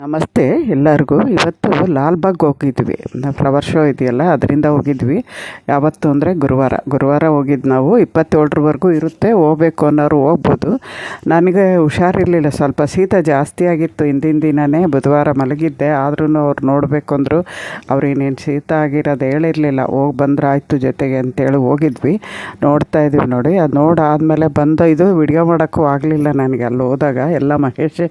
ನಮಸ್ತೆ ಎಲ್ಲರಿಗೂ. ಇವತ್ತು ಲಾಲ್ಬಾಗ್ ಹೋಗಿದ್ವಿ. ಫ್ಲವರ್ ಶೋ ಇದೆಯಲ್ಲ, ಅದರಿಂದ ಹೋಗಿದ್ವಿ. ಯಾವತ್ತು ಅಂದರೆ ಗುರುವಾರ. ಗುರುವಾರ ಹೋಗಿದ್ದು ನಾವು ಇಪ್ಪತ್ತೇಳರವರೆಗೂ ಇರುತ್ತೆ. ಹೋಗ್ಬೇಕು ಅನ್ನೋರು ಹೋಗ್ಬೋದು. ನನಗೆ ಹುಷಾರಿರಲಿಲ್ಲ. ಸ್ವಲ್ಪ ಶೀತ ಜಾಸ್ತಿ ಆಗಿತ್ತು ಹಿಂದಿನ ದಿನವೇ ಬುಧವಾರ ಮಲಗಿದ್ದೆ. ಆದ್ರೂ ಅವ್ರು ನೋಡಬೇಕು ಅಂದರು. ಅವ್ರು ಇನ್ನೇನು ಶೀತ ಆಗಿರೋದು ಹೇಳಿರಲಿಲ್ಲ. ಹೋಗಿ ಬಂದ್ರೆ ಆಯಿತು ಜೊತೆಗೆ ಅಂತೇಳಿ ಹೋಗಿದ್ವಿ. ನೋಡ್ತಾ ಇದ್ದೀವಿ ನೋಡಿ. ಅದು ನೋಡಾದಮೇಲೆ ಬಂದು ಇದು ವಿಡಿಯೋ ಮಾಡೋಕ್ಕೂ ಆಗಲಿಲ್ಲ ನನಗೆ. ಅಲ್ಲಿ ಹೋದಾಗ ಎಲ್ಲ ಮಹೇಶ್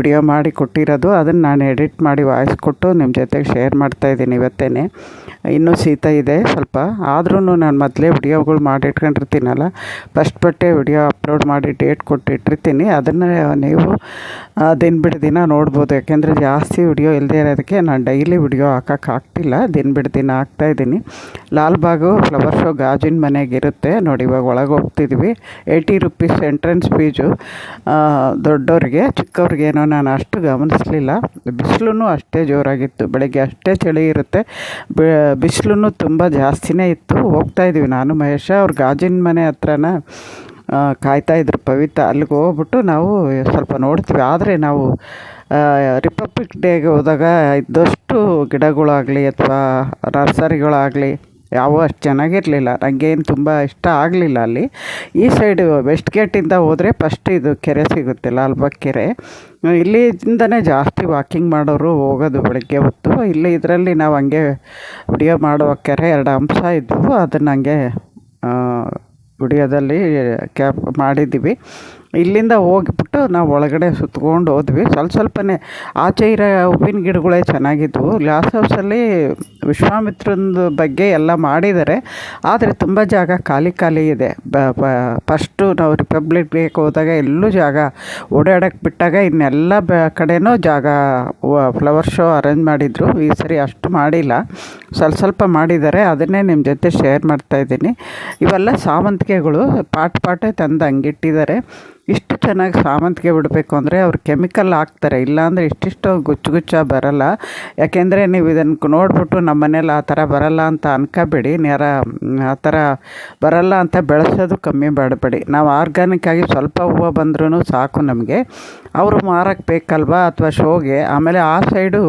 ವಿಡಿಯೋ ಮಾಡಿ ಕೊಟ್ಟಿರೋದು. ಅದನ್ನು ನಾನು ಎಡಿಟ್ ಮಾಡಿ ವಾಯ್ಸ್ ಕೊಟ್ಟು ನಿಮ್ಮ ಜೊತೆಗೆ ಶೇರ್ ಮಾಡ್ತಾಯಿದ್ದೀನಿ ಇವತ್ತೇ ಇನ್ನೂ ಶೀತ ಇದೆ ಸ್ವಲ್ಪ. ಆದ್ರೂ ನಾನು ಮೊದಲೇ ವಿಡಿಯೋಗಳು ಮಾಡಿಟ್ಕೊಂಡಿರ್ತೀನಲ್ಲ ಫಸ್ಟ್ ಬಟ್ಟೆ ವಿಡಿಯೋ ಅಪ್ಲೋಡ್ ಮಾಡಿ ಡೇಟ್ ಕೊಟ್ಟಿಟ್ಟಿರ್ತೀನಿ. ಅದನ್ನು ನೀವು ದಿನ ಬಿಡ ದಿನ ನೋಡ್ಬೋದು. ಯಾಕೆಂದರೆ ಜಾಸ್ತಿ ವಿಡಿಯೋ ಇಲ್ಲದೇ ಇರೋದಕ್ಕೆ ನಾನು ಡೈಲಿ ವಿಡಿಯೋ ಹಾಕೋಕ್ಕಾಗ್ತಿಲ್ಲ ದಿನ ಬಿಡ ದಿನ ಹಾಕ್ತಾಯಿದ್ದೀನಿ ಲಾಲ್ಬಾಗು ಫ್ಲವರ್ ಶೋ ಗಾಜಿನ ಮನೆಗಿರುತ್ತೆ ನೋಡಿ ಇವಾಗ ಒಳಗೆ ಹೋಗ್ತಿದ್ವಿ. ಏಯ್ಟಿ ರುಪೀಸ್ ಎಂಟ್ರೆನ್ಸ್ ಫೀಜು ದೊಡ್ಡವ್ರಿಗೆ ಚಿಕ್ಕವ್ರಿಗೇನೋ ನಾನು ಅಷ್ಟು ಗಮನಿಸಲಿಲ್ಲ. ಬಿಸಿಲು ಅಷ್ಟೇ ಜೋರಾಗಿತ್ತು. ಬೆಳಗ್ಗೆ ಅಷ್ಟೇ ಚಳಿ ಇರುತ್ತೆ. ಬಿಸಿಲೂ ತುಂಬ ಜಾಸ್ತಿನೇ ಇತ್ತು. ಹೋಗ್ತಾ ಇದ್ದೀವಿ ನಾನು, ಮಹೇಶ, ಅವ್ರ ಗಾಜಿನ ಮನೆ ಹತ್ರನ ಕಾಯ್ತಾ ಇದ್ರು ಪವಿತ್ರ. ಅಲ್ಲಿಗೆ ಹೋಗ್ಬಿಟ್ಟು ನಾವು ಸ್ವಲ್ಪ ನೋಡ್ತೀವಿ. ಆದರೆ ನಾವು ರಿಪಬ್ಲಿಕ್ ಡೇಗೆ ಹೋದಾಗ ಇದ್ದಷ್ಟು ಗಿಡಗಳಾಗಲಿ ಅಥವಾ ನರ್ಸರಿಗಳಾಗಲಿ ಯಾವ ಅಷ್ಟು ಚೆನ್ನಾಗಿರಲಿಲ್ಲ ನನಗೇನು ತುಂಬ ಇಷ್ಟ ಆಗಲಿಲ್ಲ ಅಲ್ಲಿ. ಈ ಸೈಡು ವೆಸ್ಟ್ ಗೇಟಿಂದ ಹೋದರೆ ಫಸ್ಟ್ ಇದು ಕೆರೆ ಸಿಗುತ್ತೆ ಲಾಲ್ಬಾಗ್ ಕೆರೆ ಇಲ್ಲಿಂದನೇ ಜಾಸ್ತಿ ವಾಕಿಂಗ್ ಮಾಡೋರು ಹೋಗೋದು ಬೆಳಗ್ಗೆ ಹೊತ್ತು. ಇಲ್ಲಿ ಇದರಲ್ಲಿ ನಾವು ಹಂಗೆ ವಿಡಿಯೋ ಮಾಡುವ ಕೆರೆ ಎರಡು ಅಂಶ ಇದ್ವು. ಅದನ್ನು ಹಂಗೆ ವಿಡಿಯೋದಲ್ಲಿ ಕ್ಯಾಪ್ ಮಾಡಿದ್ದೀವಿ. ಇಲ್ಲಿಂದ ಹೋಗಿಬಿಟ್ಟು ನಾವು ಒಳಗಡೆ ಸುತ್ಕೊಂಡು ಹೋದ್ವಿ. ಸ್ವಲ್ಪ ಸ್ವಲ್ಪನೇ ಆಚೆ ಇರೋ ಹೂವಿನ ಗಿಡಗಳೇ ಚೆನ್ನಾಗಿದ್ವು. ಗ್ಲಾಸ್ ಹೌಸಲ್ಲಿ ವಿಶ್ವಾಮಿತ್ರನ ಬಗ್ಗೆ ಎಲ್ಲ ಮಾಡಿದ್ದಾರೆ. ಆದರೆ ತುಂಬ ಜಾಗ ಖಾಲಿ ಖಾಲಿ ಇದೆ. ಬ ಫಸ್ಟು ನಾವು ರಿಪಬ್ಲಿಕ್ ಡೇಗೆ ಹೋದಾಗ ಎಲ್ಲೂ ಜಾಗ ಓಡಾಡೋಕ್ಕೆ ಬಿಟ್ಟಾಗ ಇನ್ನೆಲ್ಲ ಬ, ಕಡೆನೂ ಜಾಗ ಫ್ಲವರ್ ಶೋ ಅರೇಂಜ್ ಮಾಡಿದರು. ಈ ಸರಿ ಅಷ್ಟು ಮಾಡಿಲ್ಲ. ಸ್ವಲ್ಪ ಸ್ವಲ್ಪ ಮಾಡಿದ್ದಾರೆ. ಅದನ್ನೇ ನಿಮ್ಮ ಜೊತೆ ಶೇರ್ ಮಾಡ್ತಾಯಿದ್ದೀನಿ ಇವೆಲ್ಲ ಸಾವಂತಿಗೆಗಳು. ಪಾಟ್ ಪಾಟೇ ತಂದು ಹಂಗಿಟ್ಟಿದ್ದಾರೆ. ಇಷ್ಟು ಚೆನ್ನಾಗಿ ಸಾಮಂತಿಗೆ ಬಿಡಬೇಕು ಅಂದರೆ ಅವ್ರು ಕೆಮಿಕಲ್ ಹಾಕ್ತಾರೆ, ಇಲ್ಲಾಂದರೆ ಇಷ್ಟಿಷ್ಟು ಗುಚ್ಚು ಗುಚ್ಚ ಬರಲ್ಲ. ಯಾಕೆಂದರೆ ನೀವು ಇದನ್ನು ನೋಡಿಬಿಟ್ಟು ನಮ್ಮ ಮನೇಲಿ ಆ ಥರ ಬರಲ್ಲ ಅಂತ ಅನ್ಕೋಬೇಡಿ. ನೇರ ಆ ಥರ ಬರಲ್ಲ ಅಂತ ಬೆಳೆಸೋದು ಕಮ್ಮಿ ಮಾಡಬೇಡಿ. ನಾವು ಆರ್ಗಾನಿಕ್ಕಾಗಿ ಸ್ವಲ್ಪ ಹೂವು ಬಂದ್ರೂ ಸಾಕು ನಮಗೆ. ಅವರು ಮಾರಕ್ಕೆ ಬೇಕಲ್ವಾ ಅಥವಾ ಶೋಗೆ? ಆಮೇಲೆ ಆ ಸೈಡು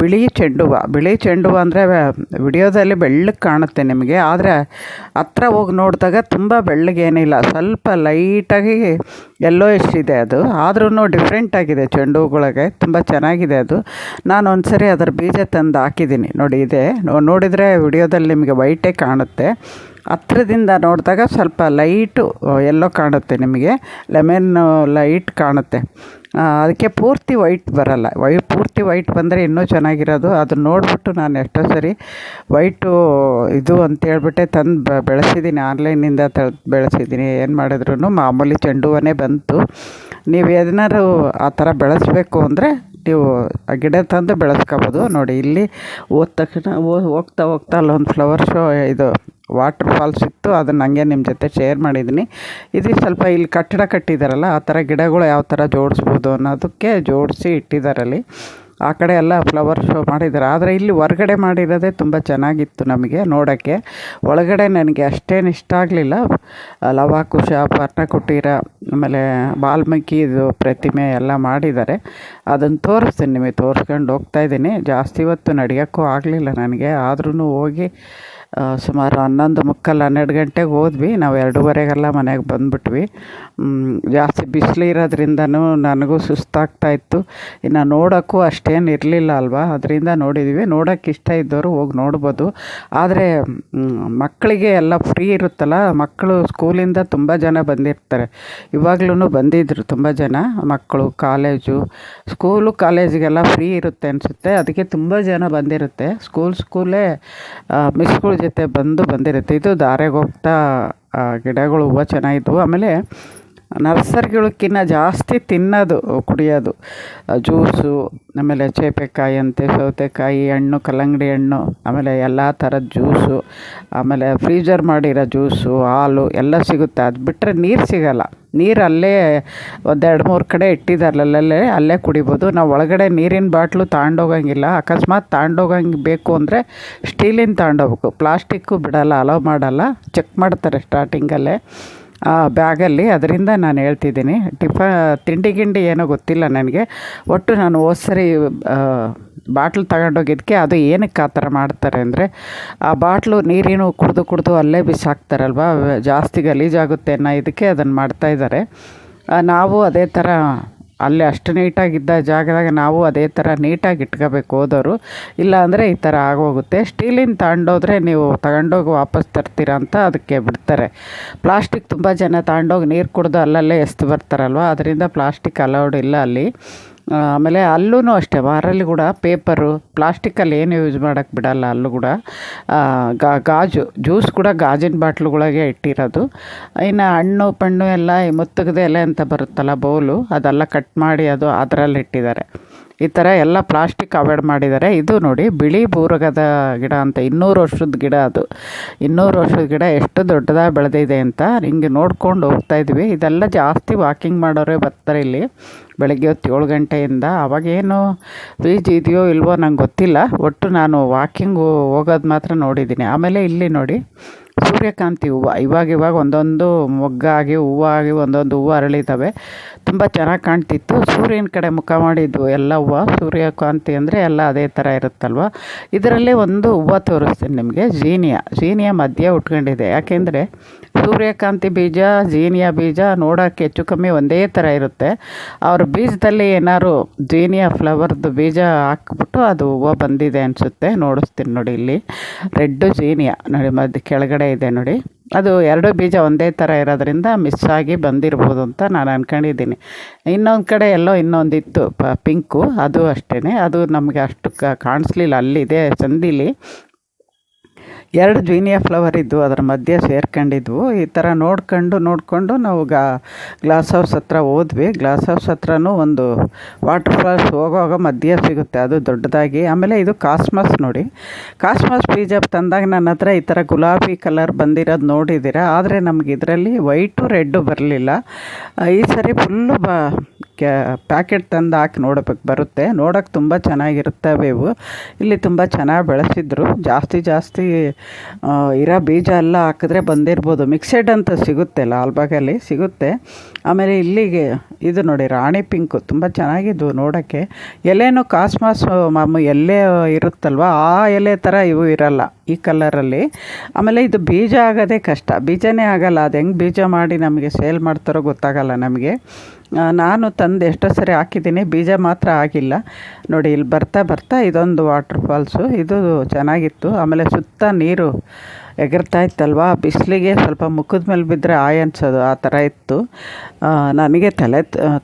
ಬಿಳಿ ಚೆಂಡು ಹೂವು ಬಿಳಿ ಚೆಂಡು ಹೂವು ಅಂದರೆ ವಿಡಿಯೋದಲ್ಲಿ ಬೆಳ್ಳಗೆ ಕಾಣುತ್ತೆ ನಿಮಗೆ. ಆದರೆ ಹತ್ರ ಹೋಗಿ ನೋಡಿದಾಗ ತುಂಬ ಬೆಳ್ಳಗೇನಿಲ್ಲ. ಸ್ವಲ್ಪ ಲೈಟಾಗಿ ಎಲ್ಲೋ ಇದೆ ಅದು. ಆದ್ರೂ ಡಿಫ್ರೆಂಟ್ ಆಗಿದೆ ಚೆಂಡು ಹೂಗಳಿಗೆ ತುಂಬ ಚೆನ್ನಾಗಿದೆ ಅದು. ನಾನು ಒಂದ್ಸರಿ ಅದರ ಬೀಜ ತಂದು ಹಾಕಿದ್ದೀನಿ. ನೋಡಿ ಇದೆ. ನೋಡಿದರೆ ವಿಡಿಯೋದಲ್ಲಿ ನಿಮಗೆ ವೈಟೇ ಕಾಣುತ್ತೆ. ಹತ್ರದಿಂದ ನೋಡಿದಾಗ ಸ್ವಲ್ಪ ಲೈಟು ಎಲ್ಲೋ ಕಾಣುತ್ತೆ ನಿಮಗೆ. ಲೆಮನ್ ಲೈಟ್ ಕಾಣುತ್ತೆ. ಅದಕ್ಕೆ ಪೂರ್ತಿ ವೈಟ್ ಬರಲ್ಲ. ವೈ, ಪೂರ್ತಿ ವೈಟ್ ಬಂದರೆ ಇನ್ನೂ ಚೆನ್ನಾಗಿರೋದು. ಅದನ್ನ ನೋಡಿಬಿಟ್ಟು ನಾನು ಎಷ್ಟೋ ಸರಿ ವೈಟು ಇದು ಅಂತೇಳ್ಬಿಟ್ಟೆ ತಂದು ಬೆಳೆಸಿದ್ದೀನಿ. ಆನ್ಲೈನಿಂದ ತ ಬೆಳೆಸಿದ್ದೀನಿ. ಏನು ಮಾಡಿದ್ರು ಮಾಮೂಲಿ ಚೆಂಡು ಹೂವನೇ ಬಂತು. ನೀವು ಏನಾದ್ರು ಆ ಥರ ಬೆಳೆಸಬೇಕು ಅಂದರೆ ನೀವು ಆ ಗಿಡ ತಂದು ಬೆಳೆಸ್ಕೋಬೋದು. ನೋಡಿ, ಇಲ್ಲಿ ಹೋದ ತಕ್ಷಣ ಹೋಗ್ತಾ ಹೋಗ್ತಾ ಅಲ್ಲೊಂದು ಫ್ಲವರ್ ಶೋ ಇದು ವಾಟ್ರ್ ಫಾಲ್ಸ್ ಇತ್ತು ಅದನ್ನು ಹಂಗೆ ನಿಮ್ಮ ಜೊತೆ ಶೇರ್ ಮಾಡಿದ್ದೀನಿ ಇದು ಸ್ವಲ್ಪ ಇಲ್ಲಿ ಕಟ್ಟಡ ಕಟ್ಟಿದಾರಲ್ಲ, ಆ ಥರ ಗಿಡಗಳು ಯಾವ ಥರ ಜೋಡಿಸ್ಬೋದು ಅನ್ನೋದಕ್ಕೆ ಜೋಡಿಸಿ ಇಟ್ಟಿದ್ದಾರಲ್ಲಿ ಆ ಕಡೆ ಎಲ್ಲ ಫ್ಲವರ್ ಶೋ ಮಾಡಿದ್ದಾರೆ. ಆದರೆ ಇಲ್ಲಿ ಹೊರ್ಗಡೆ ಮಾಡಿರೋದೇ ತುಂಬ ಚೆನ್ನಾಗಿತ್ತು ನಮಗೆ ನೋಡೋಕ್ಕೆ. ಒಳಗಡೆ ನನಗೆ ಅಷ್ಟೇನು ಇಷ್ಟ ಆಗಲಿಲ್ಲ. ಲವಾಕುಶ ಪರ್ಣಕುಟೀರ, ಆಮೇಲೆ ವಾಲ್ಮೀಕಿದು ಪ್ರತಿಮೆ ಎಲ್ಲ ಮಾಡಿದ್ದಾರೆ. ಅದನ್ನು ತೋರಿಸ್ತೀನಿ ನಿಮಗೆ, ತೋರಿಸ್ಕೊಂಡು ಹೋಗ್ತಾ ಇದ್ದೀನಿ. ಜಾಸ್ತಿ ಹೊತ್ತು ನಡೆಯೋಕ್ಕೂ ಆಗಲಿಲ್ಲ ನನಗೆ. ಆದ್ರೂ ಹೋಗಿ ಸುಮಾರು ಹನ್ನೊಂದು ಮುಕ್ಕಾಲು ಹನ್ನೆರಡು ಗಂಟೆಗೆ ಹೋದ್ವಿ. ನಾವು ಎರಡೂವರೆಗೆಲ್ಲ ಮನೆಗೆ ಬಂದುಬಿಟ್ವಿ. ಜಾಸ್ತಿ ಬಿಸಿಲು ಇರೋದ್ರಿಂದನೂ ನನಗೂ ಸುಸ್ತಾಗ್ತಾ ಇತ್ತು. ಇನ್ನು ನೋಡೋಕ್ಕೂ ಅಷ್ಟೇನು ಇರಲಿಲ್ಲ ಅಲ್ವಾ? ಅದರಿಂದ ನೋಡಿದ್ವಿ. ನೋಡೋಕ್ಕೆ ಇಷ್ಟ ಇದ್ದವರು ಹೋಗಿ ನೋಡ್ಬೋದು. ಆದರೆ ಮಕ್ಕಳಿಗೆ ಎಲ್ಲ ಫ್ರೀ ಇರುತ್ತಲ್ಲ, ಮಕ್ಕಳು ಸ್ಕೂಲಿಂದ ತುಂಬ ಜನ ಬಂದಿರ್ತಾರೆ. ಇವಾಗ್ಲೂ ಬಂದಿದ್ದರು ತುಂಬ ಜನ ಮಕ್ಕಳು, ಕಾಲೇಜು. ಸ್ಕೂಲು, ಕಾಲೇಜಿಗೆಲ್ಲ ಫ್ರೀ ಇರುತ್ತೆ ಅನಿಸುತ್ತೆ. ಅದಕ್ಕೆ ತುಂಬ ಜನ ಬಂದಿರುತ್ತೆ. ಸ್ಕೂಲ್, ಸ್ಕೂಲೇ ಮಿಸ್ಗಳ ಜೊತೆ ಬಂದು ಬಂದಿರುತ್ತೆ. ಇದು ದಾರೆಗೆ ಹೋಗ್ತಾ ಗಿಡಗಳು ಹೂವು ಚೆನ್ನಾಗಿದ್ವು ಆಮೇಲೆ ನರ್ಸರಿಗಳಕ್ಕಿಂತ ಜಾಸ್ತಿ ತಿನ್ನೋದು, ಕುಡಿಯೋದು. ಜ್ಯೂಸು, ಆಮೇಲೆ ಚೇಪೆಕಾಯಿ ಅಂತೆ, ಸೌತೆಕಾಯಿ ಹಣ್ಣು, ಕಲ್ಲಂಗಡಿ ಹಣ್ಣು, ಆಮೇಲೆ ಎಲ್ಲ ಥರದ ಜ್ಯೂಸು, ಆಮೇಲೆ ಫ್ರೀಜರ್ ಮಾಡಿರೋ ಜ್ಯೂಸು, ಹಾಲು ಎಲ್ಲ ಸಿಗುತ್ತೆ. ಅದು ಬಿಟ್ಟರೆ ನೀರು ಸಿಗಲ್ಲ. ನೀರು ಅಲ್ಲೇ ಒಂದೆರಡು ಮೂರು ಕಡೆ ಇಟ್ಟಿದ್ದಾರೆ ಅಲ್ಲಲ್ಲೇ ಅಲ್ಲೇ ಕುಡಿಬೋದು. ನಾವು ಒಳಗಡೆ ನೀರಿನ ಬಾಟ್ಲು ತಗೊಂಡೋಗಂಗಿಲ್ಲ ಅಕಸ್ಮಾತ್ ತಗೊಂಡೋಗಂಗೆ ಬೇಕು ಅಂದರೆ ಸ್ಟೀಲಿನ ತಗೊಂಡೋಗ್ಬೇಕು ಪ್ಲಾಸ್ಟಿಕ್ಕು ಬಿಡೋಲ್ಲ, ಅಲೋ ಮಾಡಲ್ಲ. ಚೆಕ್ ಮಾಡ್ತಾರೆ ಸ್ಟಾರ್ಟಿಂಗಲ್ಲೇ. ಬ್ಯಾಗಲ್ಲಿ. ಅದರಿಂದ ನಾನು ಹೇಳ್ತಿದ್ದೀನಿ, ಟಿಫ, ತಿಂಡಿ ಗಿಂಡಿ ಏನೋ ಗೊತ್ತಿಲ್ಲ ನನಗೆ. ಒಟ್ಟು ನಾನು ಹೋದ ಸರಿ ಬಾಟ್ಲ್ ತಗೊಂಡೋಗಿದ್ದಕ್ಕೆ ಅದು ಏನಕ್ಕೆ ಆ ಥರ ಮಾಡ್ತಾರೆ ಅಂದರೆ, ಆ ಬಾಟ್ಲು ನೀರೇನು ಕುಡಿದು ಕುಡಿದು ಅಲ್ಲೇ ಬಿಸಾಕ್ತಾರಲ್ವ, ಜಾಸ್ತಿ ಗಲೀಜಾಗುತ್ತೆ ಅನ್ನೋ ಇದಕ್ಕೆ ಅದನ್ನು ಮಾಡ್ತಾಯಿದ್ದಾರೆ ನಾವು ಅದೇ ಥರ ಅಲ್ಲಿ ಅಷ್ಟು ನೀಟಾಗಿದ್ದ ಜಾಗದಾಗ ನಾವು ಅದೇ ಥರ ನೀಟಾಗಿ ಇಟ್ಕೋಬೇಕು ಹೋದವರು ಇಲ್ಲ ಅಂದರೆ ಈ ಥರ ಆಗೋಗುತ್ತೆ. ಸ್ಟೀಲಿಂದ ತಗೊಂಡೋದ್ರೆ ನೀವು ತಗೊಂಡೋಗಿ ವಾಪಸ್ ತರ್ತೀರ ಅಂತ ಅದಕ್ಕೆ ಬಿಡ್ತಾರೆ. ಪ್ಲಾಸ್ಟಿಕ್ ತುಂಬ ಜನ ತಗೊಂಡೋಗಿ ನೀರು ಕುಡಿದು ಅಲ್ಲಲ್ಲೇ ಎಸ್ದು ಬರ್ತಾರಲ್ವ? ಅದರಿಂದ ಪ್ಲಾಸ್ಟಿಕ್ ಅಲೌಡ್ ಇಲ್ಲ ಅಲ್ಲಿ. ಆಮೇಲೆ ಅಲ್ಲೂ ಅಷ್ಟೇ, ವಾರಲ್ಲಿ ಕೂಡ ಪೇಪರು ಪ್ಲಾಸ್ಟಿಕ್ಕಲ್ಲಿ ಏನು ಯೂಸ್ ಮಾಡೋಕ್ಕೆ ಬಿಡಲ್ಲ ಅಲ್ಲೂ ಕೂಡ. ಗಾಜು, ಜ್ಯೂಸ್ ಕೂಡ ಗಾಜಿನ ಬಾಟ್ಲುಗಳಿಗೆ ಇಟ್ಟಿರೋದು. ಇನ್ನು ಹಣ್ಣು, ಪಣ್ಣು ಎಲ್ಲ ಮುತ್ತಗದೆ ಎಲೆ ಅಂತ ಬರುತ್ತಲ್ಲ ಬೌಲು, ಅದೆಲ್ಲ ಕಟ್ ಮಾಡಿ ಅದು ಅದರಲ್ಲಿ ಇಟ್ಟಿದ್ದಾರೆ ಈ ಥರ ಎಲ್ಲ ಪ್ಲಾಸ್ಟಿಕ್ ಅವಾಯ್ಡ್ ಮಾಡಿದ್ದಾರೆ. ಇದು ನೋಡಿ ಬಿಳಿ ಬೂರಗದ ಗಿಡ ಅಂತ, ಇನ್ನೂರು ವರ್ಷದ ಗಿಡ ಅದು. ಇನ್ನೂರು ವರ್ಷದ ಗಿಡ ಎಷ್ಟು ದೊಡ್ಡದಾಗಿ ಬೆಳೆದಿದೆ ಅಂತ ಹಿಂಗೆ ನೋಡ್ಕೊಂಡು ಹೋಗ್ತಾ ಇದ್ವಿ. ಇದೆಲ್ಲ ಜಾಸ್ತಿ ವಾಕಿಂಗ್ ಮಾಡೋರೇ ಬರ್ತಾರೆ ಇಲ್ಲಿ. ಬೆಳಗ್ಗೆ ಹೊತ್ತು ಏಳು ಗಂಟೆಯಿಂದ. ಅವಾಗೇನು ಫ್ರೀಜ್ ಇದೆಯೋ ಇಲ್ವೋ ನಂಗೆ ಗೊತ್ತಿಲ್ಲ. ಒಟ್ಟು ನಾನು ವಾಕಿಂಗು ಹೋಗೋದು ಮಾತ್ರ ನೋಡಿದ್ದೀನಿ. ಆಮೇಲೆ ಇಲ್ಲಿ ನೋಡಿ ಸೂರ್ಯಕಾಂತಿ ಹೂವು. ಇವಾಗ ಇವಾಗ ಒಂದೊಂದು ಮೊಗ್ಗಾಗಿ ಹೂವಾಗಿ ಒಂದೊಂದು ಹೂವು ಅರಳಿದ್ದಾವೆ ತುಂಬ ಚೆನ್ನಾಗಿ ಕಾಣ್ತಿತ್ತು. ಸೂರ್ಯನ ಕಡೆ ಮುಖ ಮಾಡಿದ್ದು ಎಲ್ಲ ಹೂವು. ಸೂರ್ಯಕಾಂತಿ ಅಂದರೆ ಎಲ್ಲ ಅದೇ ಥರ ಇರುತ್ತಲ್ವ? ಇದರಲ್ಲೇ ಒಂದು ಹೂವು ತೋರಿಸ್ತೀನಿ ನಿಮಗೆ. ಜೀನಿಯಾ. ಜೀನಿಯಾ ಮಧ್ಯ ಉಟ್ಕೊಂಡಿದೆ. ಯಾಕೆಂದರೆ ಸೂರ್ಯಕಾಂತಿ ಬೀಜ, ಜೀನಿಯಾ ಬೀಜ ನೋಡೋಕ್ಕೆ ಹೆಚ್ಚು ಕಮ್ಮಿ ಒಂದೇ ಥರ ಇರುತ್ತೆ. ಅವ್ರ ಬೀಜದಲ್ಲಿ ಏನಾದ್ರು ಜೀನಿಯಾ ಫ್ಲವರ್ದು ಬೀಜ ಹಾಕ್ಬಿಟ್ಟು ಅದು ಹೂವು ಬಂದಿದೆ ಅನಿಸುತ್ತೆ. ನೋಡಿಸ್ತೀನಿ ನೋಡಿ ಇಲ್ಲಿ. Red zinnia. ನೋಡಿ, ಮಧ್ಯ ಕೆಳಗಡೆ ಇದೆ ನೋಡಿ. ಅದು ಎರಡು ಬೀಜ ಒಂದೇ ಥರ ಇರೋದ್ರಿಂದ ಮಿಸ್ ಆಗಿ ಬಂದಿರ್ಬೋದು ಅಂತ ನಾನು ಅಂದ್ಕೊಂಡಿದ್ದೀನಿ ಇನ್ನೊಂದು ಕಡೆ ಎಲ್ಲೋ ಇನ್ನೊಂದಿತ್ತು ಪ ಪಿಂಕು, ಅದು ಅಷ್ಟೇ ಅದು ನಮಗೆ ಅಷ್ಟು ಕಾಣಿಸ್ಲಿಲ್ಲ. ಅಲ್ಲಿದೆ ಸಂದಿಲಿ ಎರಡು ಜೀನಿಯಾ ಫ್ಲವರ್ ಇದ್ದು ಅದರ ಮಧ್ಯೆ ಸೇರ್ಕೊಂಡಿದ್ವು. ಈ ಥರ ನೋಡ್ಕೊಂಡು, ನೋಡಿಕೊಂಡು ನಾವು ಗಾ ಗ್ಲಾಸ್ ಹೌಸ್ ಹತ್ರ ಹೋದ್ವಿ. ಗ್ಲಾಸ್ ಹೌಸ್ ಹತ್ರನೂ ಒಂದು ವಾಟರ್ ಫಾಲ್ಸ್ ಹೋಗುವಾಗ ಮಧ್ಯೆ ಸಿಗುತ್ತೆ. ಅದು ದೊಡ್ಡದಾಗಿ. ಆಮೇಲೆ ಇದು ಕಾಸ್ಮಸ್ ನೋಡಿ. ಕಾಸ್ಮಸ್ ಬೀಜ ತಂದಾಗ ನನ್ನ ಹತ್ರ ಈ ಥರ ಗುಲಾಬಿ ಕಲರ್ ಬಂದಿರೋದು ನೋಡಿದ್ದೀರಾ? ಆದರೆ ನಮಗೆ ಇದರಲ್ಲಿ ವೈಟು ರೆಡ್ಡು ಬರಲಿಲ್ಲ. ಈ ಸರಿ ಫುಲ್ಲು ಬ ಕ್ಯಾ ಪ್ಯಾಕೆಟ್ ತಂದು ಹಾಕಿ ನೋಡಬೇಕು ಬರುತ್ತೆ. ನೋಡೋಕೆ ತುಂಬ ಚೆನ್ನಾಗಿರುತ್ತವೆ ಇವು ಇಲ್ಲಿ ತುಂಬ ಚೆನ್ನಾಗಿ ಬೆಳೆಸಿದ್ರು. ಜಾಸ್ತಿ ಜಾಸ್ತಿ ಇರೋ ಬೀಜ ಎಲ್ಲ ಹಾಕಿದ್ರೆ ಬಂದಿರ್ಬೋದು. ಮಿಕ್ಸೆಡ್ ಅಂತ ಸಿಗುತ್ತೆ ಲಾಲ್ಬಾಗಲ್ಲಿ ಸಿಗುತ್ತೆ. ಆಮೇಲೆ ಇಲ್ಲಿಗೆ, ಇದು ನೋಡಿ, ರಾಣಿ ಪಿಂಕು ತುಂಬ ಚೆನ್ನಾಗಿದ್ವು ನೋಡೋಕ್ಕೆ. ಎಲೆನೂ ಕಾಸ್ಮಾಸ್ ಮಾಮು, ಎಲೆ ಇರುತ್ತಲ್ವ? ಆ ಎಲೆ ಥರ ಇವು ಇರಲ್ಲ ಈ ಕಲರಲ್ಲಿ ಆಮೇಲೆ ಇದು ಬೀಜ ಆಗೋದೇ ಕಷ್ಟ. ಬೀಜನೇ ಆಗಲ್ಲ. ಅದು ಹೆಂಗೆ ಬೀಜ ಮಾಡಿ ನಮಗೆ ಸೇಲ್ ಮಾಡ್ತಾರೋ ಗೊತ್ತಾಗಲ್ಲ ನಮಗೆ. ನಾನು ತಂದು ಎಷ್ಟೋ ಸರಿ ಹಾಕಿದ್ದೀನಿ, ಬೀಜ ಮಾತ್ರ ಆಗಿಲ್ಲ. ನೋಡಿ, ಇಲ್ಲಿ ಬರ್ತಾ ಬರ್ತಾ ಇದೊಂದು ವಾಟ್ರ್ ಫಾಲ್ಸು ಇದು ಚೆನ್ನಾಗಿತ್ತು. ಆಮೇಲೆ ಸುತ್ತ ನೀರು ಎಗರ್ತಾ ಇತ್ತಲ್ವ? ಬಿಸಿಲಿಗೆ ಸ್ವಲ್ಪ ಮುಖದ ಮೇಲೆ ಬಿದ್ದರೆ ಆಯ್ ಅನ್ಸೋದು, ಆ ಥರ ಇತ್ತು. ನನಗೆ ತಲೆ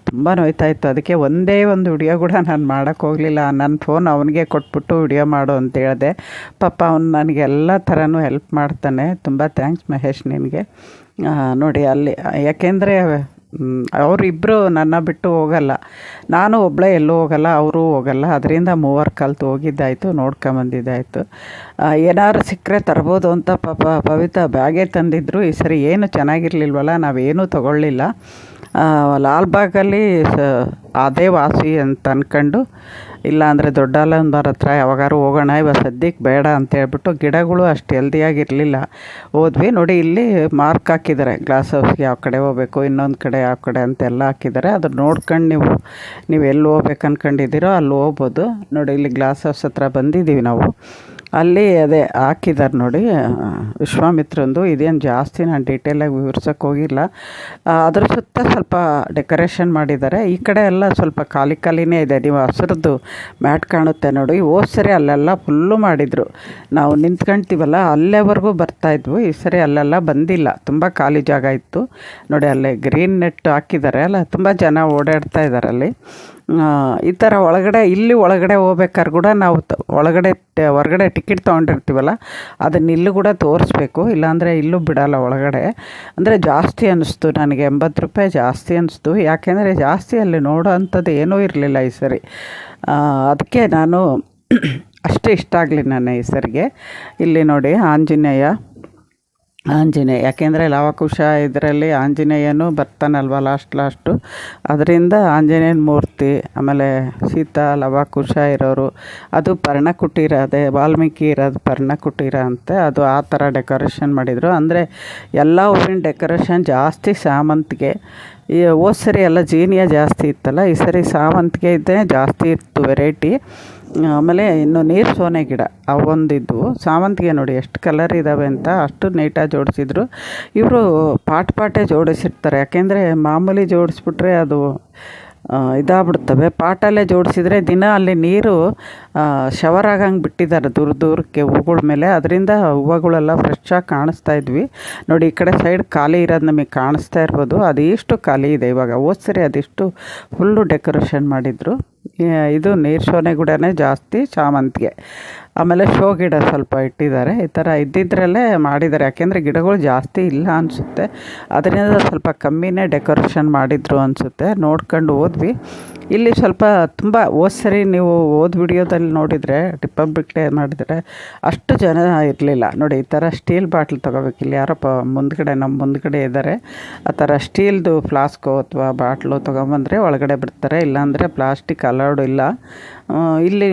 ತುಂಬ ನೋಯ್ತಾ ಇತ್ತು. ಅದಕ್ಕೆ ಒಂದೇ ಒಂದು ವಿಡಿಯೋ ಕೂಡ ನಾನು ಮಾಡೋಕ್ಕೆ ಹೋಗಲಿಲ್ಲ. ನನ್ನ ಫೋನ್ ಅವನಿಗೆ ಕೊಟ್ಬಿಟ್ಟು ವಿಡಿಯೋ ಮಾಡು ಅಂತ ಹೇಳಿದೆ. ಪಾಪ ಅವನು ನನಗೆ ಎಲ್ಲ ಥರನೂ ಹೆಲ್ಪ್ ಮಾಡ್ತಾನೆ. ತುಂಬ ಥ್ಯಾಂಕ್ಸ್ ಮಹೇಶ್ ನಿನಗೆ. ನೋಡಿ, ಅಲ್ಲಿ, ಯಾಕೆಂದರೆ ಅವರಿಬ್ಬರು ನನ್ನ ಬಿಟ್ಟು ಹೋಗಲ್ಲ. ನಾನು ಒಬ್ಬಳೇ ಎಲ್ಲೂ ಹೋಗಲ್ಲ, ಅವರು ಹೋಗಲ್ಲ. ಅದರಿಂದ ಮೂವರು ಕಲ್ತು ಹೋಗಿದ್ದಾಯಿತು ನೋಡ್ಕೊಂಬಂದಿದ್ದಾಯಿತು. ಏನಾದ್ರು ಸಿಕ್ಕರೆ ತರ್ಬೋದು ಅಂತ ಪಾಪ ಪವಿತ್ರ ಬ್ಯಾಗೇ ತಂದಿದ್ದರು ಈ ಸರಿ ಏನು ಚೆನ್ನಾಗಿರಲಿಲ್ವಲ್ಲ, ನಾವೇನೂ ತಗೊಳ್ಳಿಲ್ಲ. ಲಾಲ್ಬಾಗಲ್ಲಿ ಅದೇ ವಾಸಿ ಅಂತ ಅಂದ್ಕೊಂಡು ಇಲ್ಲಾಂದರೆ ದೊಡ್ಡ ಅಲಂಬಾರ್ ಹತ್ರ ಯಾವಾಗಾರು ಹೋಗೋಣ ಇವಾಗ ಸದ್ಯಕ್ಕೆ ಬೇಡ ಅಂತ ಹೇಳ್ಬಿಟ್ಟು ಗಿಡಗಳು ಅಷ್ಟು ಹೆಲ್ದಿಯಾಗಿರಲಿಲ್ಲ ಹೋದ್ವಿ ನೋಡಿ, ಇಲ್ಲಿ ಮಾರ್ಕ್ ಹಾಕಿದ್ದಾರೆ. ಗ್ಲಾಸ್ ಹೌಸ್ಗೆ ಯಾವ ಕಡೆ ಹೋಗಬೇಕು, ಇನ್ನೊಂದು ಕಡೆ ಯಾವ ಕಡೆ ಅಂತೆಲ್ಲ ಹಾಕಿದ್ದಾರೆ. ಅದು ನೋಡ್ಕೊಂಡು ನೀವು ನೀವು ಎಲ್ಲಿ ಹೋಗ್ಬೇಕು ಅಂದ್ಕೊಂಡಿದ್ದೀರೋ ಅಲ್ಲಿ ಹೋಗ್ಬೋದು. ನೋಡಿ, ಇಲ್ಲಿ ಗ್ಲಾಸ್ ಹೌಸ್ ಹತ್ರ ಬಂದಿದ್ದೀವಿ ನಾವು. ಅಲ್ಲಿ ಅದೇ ಹಾಕಿದ್ದಾರೆ ನೋಡಿ ವಿಶ್ವಾಮಿತ್ರಂದು. ಇದೇನು ಜಾಸ್ತಿ ನಾನು ಡೀಟೇಲಾಗಿ ವಿವರ್ಸೋಕೆ ಹೋಗಿಲ್ಲ. ಅದ್ರ ಸುತ್ತ ಸ್ವಲ್ಪ ಡೆಕೋರೇಷನ್ ಮಾಡಿದ್ದಾರೆ ಈ ಕಡೆ ಎಲ್ಲ ಸ್ವಲ್ಪ ಖಾಲಿ ಖಾಲಿನೇ ಇದೆ. ನೀವು ಹಸ್ರದ್ದು ಮ್ಯಾಟ್ ಕಾಣುತ್ತೆ ನೋಡಿ. ಹೋದ ಸರಿ ಅಲ್ಲೆಲ್ಲ ಫುಲ್ಲು ಮಾಡಿದರು. ನಾವು ನಿಂತ್ಕೊಳ್ತೀವಲ್ಲ ಅಲ್ಲೇವರೆಗೂ ಬರ್ತಾಯಿದ್ವು ಈ ಸರಿ ಅಲ್ಲೆಲ್ಲ ಬಂದಿಲ್ಲ. ತುಂಬ ಖಾಲಿ ಜಾಗ ಇತ್ತು. ನೋಡಿ, ಅಲ್ಲೇ ಗ್ರೀನ್ ನೆಟ್ ಹಾಕಿದ್ದಾರೆ ಅಲ್ಲ, ತುಂಬ ಜನ ಓಡಾಡ್ತಾ ಇದ್ದಾರೆ ಅಲ್ಲಿ. ಈ ಥರ ಒಳಗಡೆ, ಇಲ್ಲಿ ಒಳಗಡೆ ಹೋಗ್ಬೇಕಾದ್ರೆ ಕೂಡ ನಾವು ತ, ಒಳಗಡೆ ಹೊರಗಡೆ ಟಿಕೆಟ್ ತೊಗೊಂಡಿರ್ತೀವಲ್ಲ, ಅದನ್ನ ಇಲ್ಲೂ ಕೂಡ ತೋರಿಸ್ಬೇಕು. ಇಲ್ಲಾಂದರೆ ಇಲ್ಲೂ ಬಿಡಲ್ಲ ಒಳಗಡೆ. ಅಂದರೆ ಜಾಸ್ತಿ ಅನ್ನಿಸ್ತು ನನಗೆ, ಎಂಬತ್ತು ರೂಪಾಯಿ ಜಾಸ್ತಿ ಅನ್ನಿಸ್ತು ಯಾಕೆಂದರೆ ಜಾಸ್ತಿ ಅಲ್ಲಿ ನೋಡೋ ಅಂಥದ್ದು ಏನೂ ಇರಲಿಲ್ಲ ಈ ಸರಿ. ಅದಕ್ಕೆ ನಾನು ಅಷ್ಟೇ ಇಷ್ಟ ಆಗಲಿ ನನ್ನ ಹೆಸರಿಗೆ ಇಲ್ಲಿ ನೋಡಿ ಆಂಜನೇಯ. ಆಂಜನೇಯ, ಯಾಕೆಂದರೆ ಲವಕುಶ ಇದರಲ್ಲಿ ಆಂಜನೇಯನೂ ಬರ್ತಾನಲ್ವ ಲಾಸ್ಟ್ ಲಾಸ್ಟು ಅದರಿಂದ ಆಂಜನೇಯನ ಮೂರ್ತಿ, ಆಮೇಲೆ ಸೀತಾ, ಲವಕುಶ ಇರೋರು, ಅದು ಪರ್ಣಕುಟೀರ, ಅದೇ ವಾಲ್ಮೀಕಿ ಇರೋದು ಪರ್ಣಕುಟೀರ ಅಂತೆ, ಅದು ಆ ಥರ ಡೆಕೋರೇಷನ್ ಮಾಡಿದರು. ಅಂದರೆ ಎಲ್ಲ ಹೂವಿನ ಡೆಕೋರೇಷನ್ ಜಾಸ್ತಿ ಸಾಮಂತಿಗೆ. ಈ ಹೋದ ಸರಿ ಎಲ್ಲ ಜೀನಿಯ ಜಾಸ್ತಿ ಇತ್ತಲ್ಲ, ಈ ಸರಿ ಸಾಮಂತಿಗೆ ಇದ್ದೇ ಜಾಸ್ತಿ ಇತ್ತು ವೆರೈಟಿ ಆಮೇಲೆ ಇನ್ನು ನೀರು ಸೋನೆ ಗಿಡ ಅವೊಂದಿದ್ವು ಸಾವಂತಿಗೆ ನೋಡಿ ಎಷ್ಟು ಕಲರ್ ಇದ್ದಾವೆ ಅಂತ ಅಷ್ಟು ನೀಟಾಗಿ ಜೋಡಿಸಿದ್ರು. ಇವರು ಪಾಟ್ ಪಾಟೇ ಜೋಡಿಸಿರ್ತಾರೆ. ಯಾಕೆಂದರೆ ಮಾಮೂಲಿ ಜೋಡಿಸ್ಬಿಟ್ರೆ ಅದು ಇದಾಗ್ಬಿಡ್ತವೆ. ಪಾಟಲ್ಲೇ ಜೋಡಿಸಿದ್ರೆ ದಿನ ಅಲ್ಲಿ ನೀರು ಶವರ್ ಆಗಂಗೆ ಬಿಟ್ಟಿದ್ದಾರೆ ದೂರ ದೂರಕ್ಕೆ ಹೂಗಳ ಮೇಲೆ. ಅದರಿಂದ ಹೂವುಗಳೆಲ್ಲ ಫ್ರೆಶ್ ಆಗಿ ಕಾಣಿಸ್ತಾ ಇದ್ವಿ. ನೋಡಿ, ಈ ಕಡೆ ಸೈಡ್ ಖಾಲಿ ಇರೋದು ನಮಗೆ ಕಾಣಿಸ್ತಾ ಇರ್ಬೋದು. ಅದೆಷ್ಟು ಖಾಲಿ ಇದೆ ಇವಾಗ. ಸರಿ ಅದೆಷ್ಟು ಫುಲ್ಲು ಡೆಕೋರೇಷನ್ ಮಾಡಿದರು. ಇದು ನೀರು ಸೋನೆ ಗಿಡನೇ ಜಾಸ್ತಿ ಶಾಮಂತಿಗೆ ಆಮೇಲೆ ಶೋ ಗಿಡ ಸ್ವಲ್ಪ ಇಟ್ಟಿದ್ದಾರೆ. ಈ ಥರ ಇದ್ದಿದ್ದರಲ್ಲೇ ಮಾಡಿದ್ದಾರೆ. ಯಾಕೆಂದರೆ ಗಿಡಗಳು ಜಾಸ್ತಿ ಇಲ್ಲ ಅನಿಸುತ್ತೆ. ಅದರಿಂದ ಸ್ವಲ್ಪ ಕಮ್ಮಿನೇ ಡೆಕೋರೇಷನ್ ಮಾಡಿದರು ಅನಿಸುತ್ತೆ. ನೋಡ್ಕೊಂಡು ಹೋದ್ವಿ ಇಲ್ಲಿ ಸ್ವಲ್ಪ ತುಂಬ ಹೋದ ಸರಿ ನೀವು ಓದ್ ವಿಡಿಯೋದಲ್ಲಿ ನೋಡಿದರೆ, ರಿಪಬ್ಲಿಕ್ ಡೇ ಮಾಡಿದರೆ ಅಷ್ಟು ಜನ ಇರಲಿಲ್ಲ. ನೋಡಿ, ಈ ಥರ ಸ್ಟೀಲ್ ಬಾಟ್ಲ್ ತೊಗೋಬೇಕು. ಇಲ್ಲಿ ಯಾರಪ್ಪ ಮುಂದ್ಗಡೆ, ನಮ್ಮ ಮುಂದ್ಗಡೆ ಇದ್ದಾರೆ. ಆ ಥರ ಸ್ಟೀಲ್ದು ಫ್ಲಾಸ್ಕು ಅಥವಾ ಬಾಟ್ಲು ತೊಗೊಂಬಂದರೆ ಒಳಗಡೆ ಬಿಡ್ತಾರೆ. ಇಲ್ಲಾಂದರೆ ಪ್ಲಾಸ್ಟಿಕ್ ಅಲೌಡ್ ಇಲ್ಲ. ಇಲ್ಲಿ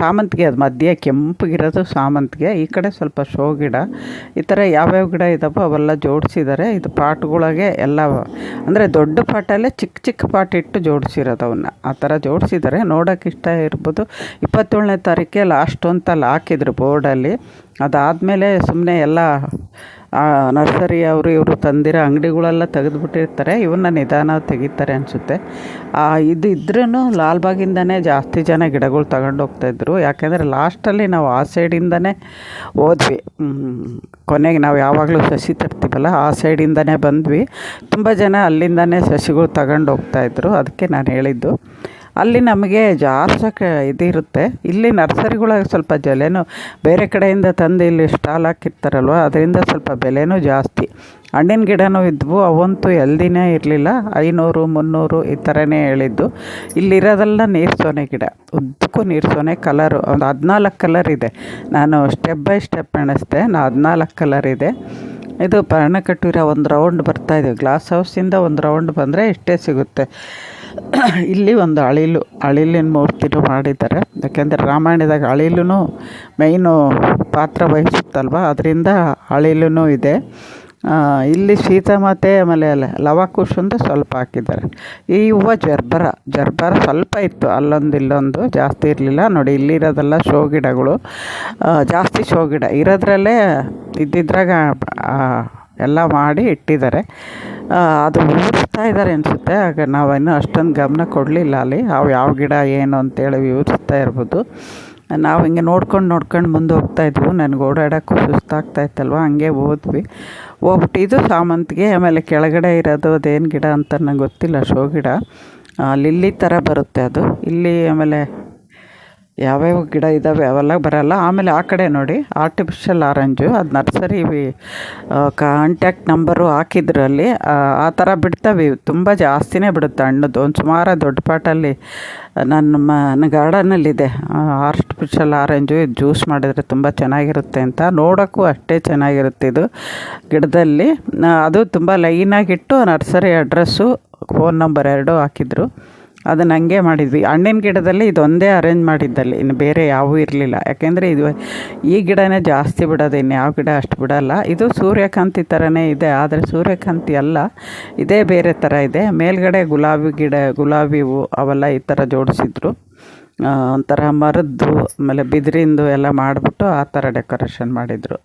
ಸಾಮಂತಿಗೆ ಅದು ಮಧ್ಯೆ ಕೆಂಪಗಿರೋದು ಸಾಮಂತಿಗೆ, ಈ ಕಡೆ ಸ್ವಲ್ಪ ಶೋ ಗಿಡ, ಈ ಥರ ಯಾವ್ಯಾವ ಗಿಡ ಇದ್ದಾವೋ ಅವೆಲ್ಲ ಜೋಡಿಸಿದ್ದಾರೆ ಇದು ಪಾಟ್ಗಳಿಗೆ ಎಲ್ಲ ಅಂದರೆ ದೊಡ್ಡ ಪಾಟಲ್ಲೇ ಚಿಕ್ಕ ಚಿಕ್ಕ ಪಾಟ್ ಇಟ್ಟು ಜೋಡಿಸಿರೋದು ಅವನ್ನ ಆ ಥರ ಜೋಡಿಸಿದ್ದಾರೆ ನೋಡೋಕೆ ಇಷ್ಟ ಇರ್ಬೋದು. ಇಪ್ಪತ್ತೇಳನೇ ತಾರೀಕೆ ಲಾಸ್ಟ್ ಅಂತಲ್ಲಿ ಹಾಕಿದ್ರು ಬೋರ್ಡಲ್ಲಿ ಅದಾದಮೇಲೆ ಸುಮ್ಮನೆ ಎಲ್ಲ ನರ್ಸರಿ ಅವರು ಇವರು ತಂದಿರೋ ಅಂಗಡಿಗಳೆಲ್ಲ ತೆಗೆದುಬಿಟ್ಟಿರ್ತಾರೆ ಇವನ್ನ ನಿಧಾನ ತೆಗಿತಾರೆ ಅನಿಸುತ್ತೆ. ಇದು ಇದ್ರೂ ಲಾಲ್ಬಾಗಿಂದನೇ ಜಾಸ್ತಿ ಜನ ಗಿಡಗಳು ತಗೊಂಡು ಹೋಗ್ತಾಯಿದ್ರು ಯಾಕೆಂದರೆ ಲಾಸ್ಟಲ್ಲಿ ನಾವು ಆ ಸೈಡಿಂದನೇ ಹೋದ್ವಿ. ಕೊನೆಗೆ ನಾವು ಯಾವಾಗಲೂ ಸಸಿ ತರ್ತೀವಲ್ಲ, ಆ ಸೈಡಿಂದನೇ ಬಂದ್ವಿ. ತುಂಬ ಜನ ಅಲ್ಲಿಂದನೇ ಸಸಿಗಳು ತಗೊಂಡು ಹೋಗ್ತಾಯಿದ್ರು ಅದಕ್ಕೆ ನಾನು ಹೇಳಿದ್ದು. ಅಲ್ಲಿ ನಮಗೆ ಜಾಸ್ತಿ ಇದಿರುತ್ತೆ ಇಲ್ಲಿ ನರ್ಸರಿಗಳಾಗ ಸ್ವಲ್ಪ ಬೆಲೆನೂ ಬೇರೆ ಕಡೆಯಿಂದ ತಂದು ಇಲ್ಲಿ ಸ್ಟಾಲ್ ಹಾಕಿರ್ತಾರಲ್ವ, ಅದರಿಂದ ಸ್ವಲ್ಪ ಬೆಲೆನೂ ಜಾಸ್ತಿ. ಹಣ್ಣಿನ ಗಿಡನೂ ಇದ್ವು, ಅವಂತೂ ಎಲ್ದಿನೇ ಇರಲಿಲ್ಲ. ಐನೂರು, ಮುನ್ನೂರು ಈ ಥರನೇ ಹೇಳಿದ್ದು. ಇಲ್ಲಿರೋದೆಲ್ಲ ನೀರು ಸೋನೆ ಗಿಡ, ಉದ್ದಕ್ಕೂ ನೀರು ಸೋನೆ ಕಲರು, ಒಂದು ಹದಿನಾಲ್ಕು ಕಲರ್ ಇದೆ. ನಾನು ಸ್ಟೆಪ್ ಬೈ ಸ್ಟೆಪ್ ಎಣಿಸ್ದೆ ನಾ ಹದಿನಾಲ್ಕು ಕಲರ್ ಇದೆ. ಇದು ಪರ್ಣ ಕಟ್ಟಿರೋ ಒಂದು ರೌಂಡ್ ಬರ್ತಾಯಿದೆ ಗ್ಲಾಸ್ ಹೌಸಿಂದ ಒಂದು ರೌಂಡ್ ಬಂದರೆ ಇಷ್ಟೇ ಸಿಗುತ್ತೆ. ಇಲ್ಲಿ ಒಂದು ಅಳಿಲು, ಅಳಿಲಿನ ಮೂರ್ತಿನೂ ಮಾಡಿದ್ದಾರೆ. ಯಾಕೆಂದರೆ ರಾಮಾಯಣದಾಗ ಅಳಿಲು ಮೇಯ್ನು ಪಾತ್ರ ವಹಿಸುತ್ತಲ್ವ? ಅದರಿಂದ ಅಳಿಲು ಇದೆ. ಇಲ್ಲಿ ಸೀತಾಮಾತೆ ಆಮೇಲೆ ಲವಕುಶಂದ ಸ್ವಲ್ಪ ಹಾಕಿದ್ದಾರೆ. ಈ ಹೂವು ಜರ್ಬರ ಜರ್ಬರ ಸ್ವಲ್ಪ ಇತ್ತು, ಅಲ್ಲೊಂದು ಇಲ್ಲೊಂದು, ಜಾಸ್ತಿ ಇರಲಿಲ್ಲ. ನೋಡಿ, ಇಲ್ಲಿರೋದೆಲ್ಲ ಶೋ ಗಿಡಗಳು. ಜಾಸ್ತಿ ಶೋ ಗಿಡ. ಇರೋದ್ರಲ್ಲೇ ಇದ್ದಿದ್ರಾಗ ಎಲ್ಲ ಮಾಡಿ ಇಟ್ಟಿದ್ದಾರೆ. ಅದು ವಿವರಿಸ್ತಾ ಇದ್ದಾರೆ ಅನಿಸುತ್ತೆ. ಆಗ ನಾವಿನ್ನೂ ಅಷ್ಟೊಂದು ಗಮನ ಕೊಡಲಿಲ್ಲ ಅಲ್ಲಿ. ಅವು ಯಾವ ಗಿಡ, ಏನು ಅಂತೇಳಿ ವಿವರಿಸ್ತಾ ಇರ್ಬೋದು. ನಾವು ಹಿಂಗೆ ನೋಡ್ಕೊಂಡು ನೋಡ್ಕೊಂಡು ಮುಂದೆ ಹೋಗ್ತಾಯಿದ್ವು ನನಗೆ ಓಡಾಡೋಕ್ಕೂ ಸುಸ್ತಾಗ್ತಾ ಇತ್ತಲ್ವ? ಹಂಗೆ ಹೋದ್ವಿ. ಹೋಗ್ಬಿಟ್ಟು ಇದು ಸಾಮಂತಿಗೆ ಆಮೇಲೆ ಕೆಳಗಡೆ ಇರೋದು ಅದೇನು ಗಿಡ ಅಂತ ನಂಗೆ ಗೊತ್ತಿಲ್ಲ. ಶೋ ಗಿಡ. ಲಿಲ್ಲಿ ಥರ ಬರುತ್ತೆ ಅದು. ಇಲ್ಲಿ ಆಮೇಲೆ ಯಾವ್ಯಾವ ಗಿಡ ಇದ್ದಾವೆ ಅವೆಲ್ಲ ಬರೋಲ್ಲ. ಆಮೇಲೆ ಆ ಕಡೆ ನೋಡಿ ಆರ್ಟಿಫಿಷಿಯಲ್ ಆರೆಂಜು ಅದು ನರ್ಸರಿ ಕಾಂಟ್ಯಾಕ್ಟ್ ನಂಬರು ಹಾಕಿದ್ರು ಅಲ್ಲಿ ಆ ಥರ ಬಿಡ್ತವೆ. ತುಂಬ ಜಾಸ್ತಿನೇ ಬಿಡುತ್ತೆ ಹಣ್ಣದ್ದು ಒಂದು ಸುಮಾರು ದೊಡ್ಡ ಪಾಟಲ್ಲಿ ನನ್ನ ನನ್ನ ಗಾರ್ಡನಲ್ಲಿದೆ ಆರ್ಟಿಫಿಷಿಯಲ್ ಆರೆಂಜು ಇದು ಜ್ಯೂಸ್ ಮಾಡಿದರೆ ತುಂಬ ಚೆನ್ನಾಗಿರುತ್ತೆ ಅಂತ. ನೋಡೋಕ್ಕೂ ಅಷ್ಟೇ ಚೆನ್ನಾಗಿರುತ್ತೆ ಇದು ಗಿಡದಲ್ಲಿ. ಅದು ತುಂಬ ಲೈನಾಗಿಟ್ಟು ನರ್ಸರಿ ಅಡ್ರೆಸ್ಸು ಫೋನ್ ನಂಬರ್ ಎರಡೂ ಹಾಕಿದ್ರು. ಅದನ್ನು ಹಂಗೆ ಮಾಡಿದ್ವಿ. ಹಣ್ಣಿನ ಗಿಡದಲ್ಲಿ ಇದೊಂದೇ ಅರೇಂಜ್ ಮಾಡಿದ್ದಲ್ಲಿ. ಇನ್ನು ಬೇರೆ ಯಾವೂ ಇರಲಿಲ್ಲ. ಯಾಕೆಂದರೆ ಇದು ಈ ಗಿಡನೇ ಜಾಸ್ತಿ ಬಿಡೋದು, ಇನ್ನು ಯಾವ ಗಿಡ ಅಷ್ಟು ಬಿಡೋಲ್ಲ. ಇದು ಸೂರ್ಯಕಾಂತಿ ಥರನೇ ಇದೆ. ಆದರೆ ಸೂರ್ಯಕಾಂತಿ ಅಲ್ಲ. ಇದೇ ಬೇರೆ ಥರ ಇದೆ. ಮೇಲ್ಗಡೆ ಗುಲಾಬಿ ಗಿಡ, ಗುಲಾಬಿ ಹೂವು ಅವೆಲ್ಲ ಈ ಥರ ಜೋಡಿಸಿದ್ರು. ಒಂಥರ ಮರದ್ದು, ಆಮೇಲೆ ಬಿದಿರಿಂದು ಎಲ್ಲ ಮಾಡಿಬಿಟ್ಟು ಆ ಥರ ಡೆಕೋರೇಷನ್ ಮಾಡಿದರು.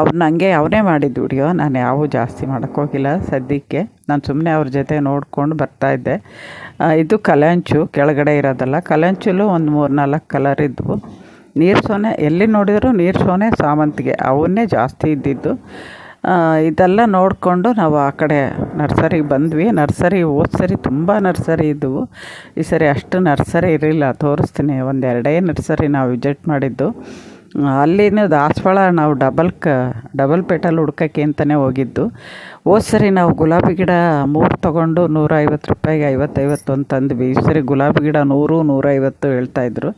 ಅವ್ನ ಹಂಗೆ ಅವನೇ ಮಾಡಿದ್ದು ವಿಡಿಯೋ. ನಾನು ಯಾವೂ ಜಾಸ್ತಿ ಮಾಡೋಕ್ಕೋಗಿಲ್ಲ ಸದ್ಯಕ್ಕೆ. ನಾನು ಸುಮ್ಮನೆ ಅವ್ರ ಜೊತೆ ನೋಡ್ಕೊಂಡು ಬರ್ತಾಯಿದ್ದೆ ಇದು ಕಲಂಚು ಕೆಳಗಡೆ ಇರೋದಲ್ಲ. ಕಲಂಚಲು ಒಂದು ಮೂರು ನಾಲ್ಕು ಕಲರ್ ಇದ್ವು. ನೀರು ಸೋನೆ, ಎಲ್ಲಿ ನೋಡಿದರೂ ನೀರು ಸೋನೆ ಸಾಮಂತಿಗೆ ಅವನ್ನೇ ಜಾಸ್ತಿ ಇದ್ದಿದ್ದು. ಇದೆಲ್ಲ ನೋಡಿಕೊಂಡು ನಾವು ಆ ಕಡೆ ನರ್ಸರಿಗೆ ಬಂದ್ವಿ. ನರ್ಸರಿ, ಹೋದ ಸರಿ ತುಂಬ ನರ್ಸರಿ ಇದ್ದವು ಈ ಸರಿ ಅಷ್ಟು ನರ್ಸರಿ ಇರಲಿಲ್ಲ. ತೋರಿಸ್ತೀನಿ. ಒಂದೆರಡೇ ನರ್ಸರಿ ನಾವು ವಿಸಿಟ್ ಮಾಡಿದ್ದು. ಅಲ್ಲಿನ ದಾಸವಾಳ ನಾವು ಡಬಲ್ ಕ ಡಬಲ್ ಪೇಟಲ್ಲಿ ಹುಡ್ಕಕ್ಕೆ ಅಂತಲೇ ಹೋಗಿದ್ದು. ಹೋದ ಸರಿ, ನಾವು ಗುಲಾಬಿ ಗಿಡ ಮೂರು ತೊಗೊಂಡು ನೂರ ಐವತ್ತು ರೂಪಾಯಿಗೆ ಐವತ್ತೈವತ್ತು ಅಂತ ಅಂದ್ವಿ. ಈ ಸರಿ ಗುಲಾಬಿ ಗಿಡ ನೂರು, ನೂರೈವತ್ತು ಹೇಳ್ತಾಯಿದ್ರು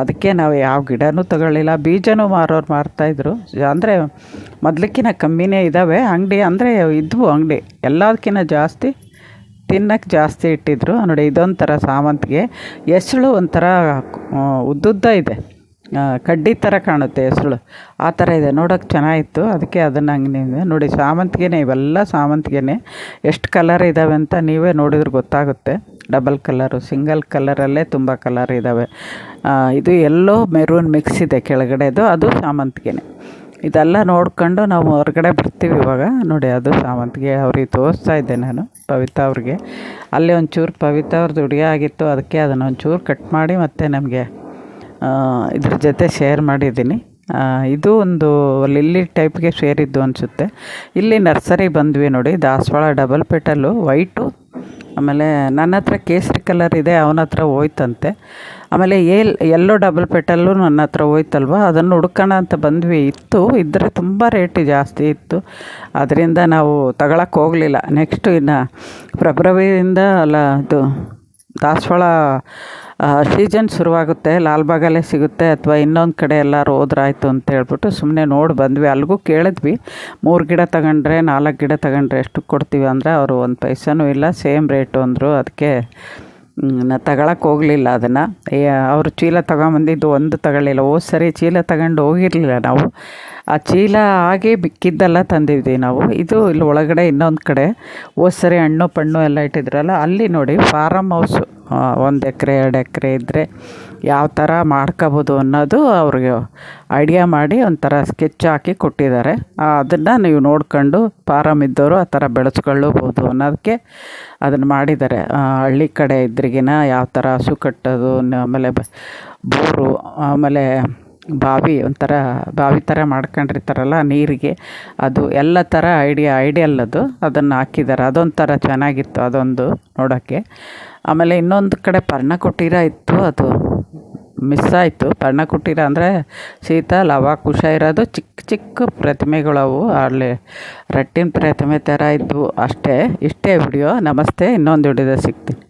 ಅದಕ್ಕೆ ನಾವು ಯಾವ ಗಿಡನೂ ತಗೊಳ್ಳಿಲ್ಲ. ಬೀಜನೂ ಮಾರೋರು ಮಾರ್ತಾಯಿದ್ರು ಅಂದರೆ ಮೊದ್ಲಕ್ಕಿಂತ ಕಮ್ಮಿನೇ ಇದ್ದಾವೆ ಅಂಗಡಿ ಅಂದರೆ ಇದ್ವು ಅಂಗಡಿ. ಎಲ್ಲದಕ್ಕಿಂತ ಜಾಸ್ತಿ ತಿನ್ನಕ್ಕೆ ಜಾಸ್ತಿ ಇಟ್ಟಿದ್ರು. ನೋಡಿ, ಇದೊಂಥರ ಸಾಮಂತಿಗೆ ಎಸಳು ಒಂಥರ ಉದ್ದುದ್ದ ಇದೆ. ಕಡ್ಡಿ ಥರ ಕಾಣುತ್ತೆ ಹೆಸ್ರು ಆ ಥರ ಇದೆ. ನೋಡೋಕೆ ಚೆನ್ನಾಗಿತ್ತು. ಅದಕ್ಕೆ ಅದನ್ನು ಹಂಗೆ ನೋಡಿ, ಸಾವಂತಿಗೆನೇ, ಇವೆಲ್ಲ ಸಾವಂತಿಗೆನೇ. ಎಷ್ಟು ಕಲರ್ ಇದ್ದಾವೆ ಅಂತ ನೀವೇ ನೋಡಿದ್ರೆ ಗೊತ್ತಾಗುತ್ತೆ. ಡಬಲ್ ಕಲರು ಸಿಂಗಲ್ ಕಲರಲ್ಲೇ ತುಂಬ ಕಲರ್ ಇದ್ದಾವೆ ಇದು ಎಲ್ಲೋ ಮೆರೂನ್ ಮಿಕ್ಸ್ ಇದೆ ಕೆಳಗಡೆದು. ಅದು ಸಾಮಂತಿಗೆನೇ ಇದೆಲ್ಲ ನೋಡ್ಕೊಂಡು ನಾವು ಹೊರಗಡೆ ಬರ್ತೀವಿ ಇವಾಗ. ನೋಡಿ, ಅದು ಸಾಮಂತಿಗೆ ಅವ್ರಿಗೆ ತೋರಿಸ್ತಾ ಇದ್ದೆ ನಾನು, ಪವಿತಾ ಅವ್ರಿಗೆ. ಅಲ್ಲಿ ಒಂಚೂರು ಪವಿತಾ ಅವ್ರದ್ದು ಉಡುಗೆ ಆಗಿತ್ತು. ಅದಕ್ಕೆ ಅದನ್ನು ಒಂಚೂರು ಕಟ್ ಮಾಡಿ ಮತ್ತೆ ನಮಗೆ ಇದ್ರ ಜೊತೆ ಶೇರ್ ಮಾಡಿದ್ದೀನಿ. ಇದು ಒಂದು ಲಿಲ್ಲಿ ಟೈಪ್ಗೆ ಸೇರಿದ್ದು ಅನಿಸುತ್ತೆ. ಇಲ್ಲಿ ನರ್ಸರಿ ಬಂದ್ವಿ ನೋಡಿ, ದಾಸವಾಳ ಡಬಲ್ ಪೆಟಲು ವೈಟು ಆಮೇಲೆ ನನ್ನ ಹತ್ರ ಕೇಸರಿ ಕಲರ್ ಇದೆ, ಅವನ ಹತ್ರ ಹೋಯ್ತಂತೆ. ಆಮೇಲೆ ಎಲ್ ಎಲ್ಲೋ ಡಬಲ್ ಪೆಟಲ್ಲು ನನ್ನ ಹತ್ರ ಹೋಯ್ತಲ್ವ, ಅದನ್ನು ಹುಡ್ಕೋಣ ಅಂತ ಬಂದ್ವಿ. ಇತ್ತು ಇದ್ದರೆ ತುಂಬ ರೇಟ್ ಜಾಸ್ತಿ ಇತ್ತು. ಅದರಿಂದ ನಾವು ತಗೊಳಕ್ಕೆ ಹೋಗಲಿಲ್ಲ. ನೆಕ್ಸ್ಟು ಇನ್ನು ಫೆಬ್ರವರಿಯಿಂದ ಅಲ್ಲ, ಇದು ದಾಸವಾಳ ಸೀಸನ್ ಶುರುವಾಗುತ್ತೆ, ಲಾಲ್ಬಾಗಲ್ಲೇ ಸಿಗುತ್ತೆ ಅಥವಾ ಇನ್ನೊಂದು ಕಡೆ ಎಲ್ಲರೂ ಹೋದ್ರಾಯ್ತು ಅಂತ ಹೇಳ್ಬಿಟ್ಟು ಸುಮ್ಮನೆ ನೋಡಿ ಬಂದ್ವಿ. ಅಲ್ಲಿಗೂ ಕೇಳಿದ್ವಿ, ಮೂರು ಗಿಡ ತಗೊಂಡ್ರೆ, ನಾಲ್ಕು ಗಿಡ ತಗೊಂಡ್ರೆ ಎಷ್ಟು ಕೊಡ್ತೀವಿ ಅಂದರೆ ಅವರು ಒಂದು ಪೈಸನೂ ಇಲ್ಲ, ಸೇಮ್ ರೇಟು ಅಂದರು. ಅದಕ್ಕೆ ನಾ ತಗೊಳಕ್ಕೆ ಹೋಗಲಿಲ್ಲ ಅದನ್ನು. ಅವರು ಚೀಲ ತಗೊಂಬಂದಿದ್ದು ಒಂದು ತಗೊಳ್ಳಿಲ್ಲ. ಓ, ಸರಿ, ಚೀಲ ತಗೊಂಡು ಹೋಗಿರಲಿಲ್ಲ ನಾವು. ಆ ಚೀಲ ಹಾಗೆ ಬಿಕ್ಕಿದ್ದೆಲ್ಲ ತಂದಿದ್ವಿ ನಾವು. ಇದು ಇಲ್ಲಿ ಒಳಗಡೆ ಇನ್ನೊಂದು ಕಡೆ. ಓ, ಸರಿ, ಹಣ್ಣು, ಪಣ್ಣು ಎಲ್ಲ ಇಟ್ಟಿದ್ರಲ್ಲ, ಅಲ್ಲಿ ನೋಡಿ ಫಾರಮ್ ಹೌಸು ಒಂದು ಎಕರೆ, ಎರಡು ಎಕರೆ ಇದ್ದರೆ ಯಾವ ಥರ ಮಾಡ್ಕೋಬೋದು ಅನ್ನೋದು ಅವ್ರಿಗೆ ಐಡಿಯಾ ಮಾಡಿ ಒಂಥರ ಸ್ಕೆಚ್ ಹಾಕಿ ಕೊಟ್ಟಿದ್ದಾರೆ. ಅದನ್ನು ನೀವು ನೋಡ್ಕೊಂಡು ಫಾರಮ್ ಇದ್ದವರು ಆ ಥರ ಬೆಳೆಸ್ಕೊಳ್ಳಬಹುದು ಅನ್ನೋದಕ್ಕೆ ಅದನ್ನು ಮಾಡಿದ್ದಾರೆ. ಹಳ್ಳಿ ಕಡೆ ಇದ್ರಿಗಿನ ಯಾವ ಥರ ಹಸು ಕಟ್ಟೋದು, ಆಮೇಲೆ ಬೋರು, ಆಮೇಲೆ ಬಾವಿ ಒಂಥರ ಬಾವಿ ಥರ ಮಾಡ್ಕೊಂಡಿರ್ತಾರಲ್ಲ ನೀರಿಗೆ. ಅದು ಎಲ್ಲ ಥರ ಐಡಿಯಾ, ಐಡಿಯಲ್ ಅದು. ಅದನ್ನು ಹಾಕಿದ್ದಾರೆ. ಅದೊಂಥರ ಚೆನ್ನಾಗಿತ್ತು ಅದೊಂದು ನೋಡೋಕ್ಕೆ. ಆಮೇಲೆ ಇನ್ನೊಂದು ಕಡೆ ಪರ್ಣಕುಟೀರ ಇತ್ತು ಅದು. ಮಿಸ್ ಆಯಿತು. ಪರ್ಣಕುಟೀರ ಅಂದರೆ ಶೀತ ಲವ, ಕುಶ ಇರೋದು ಚಿಕ್ಕ ಚಿಕ್ಕ ಪ್ರತಿಮೆಗಳವು ಅಲ್ಲಿ ರಟ್ಟಿನ ಪ್ರತಿಮೆ ಥರ ಇದ್ವು ಅಷ್ಟೇ. ಇಷ್ಟೇ ವಿಡಿಯೋ ನಮಸ್ತೆ. ಇನ್ನೊಂದು ವಿಡಿಯೋದಲ್ಲಿ ಸಿಗ್ತೀನಿ.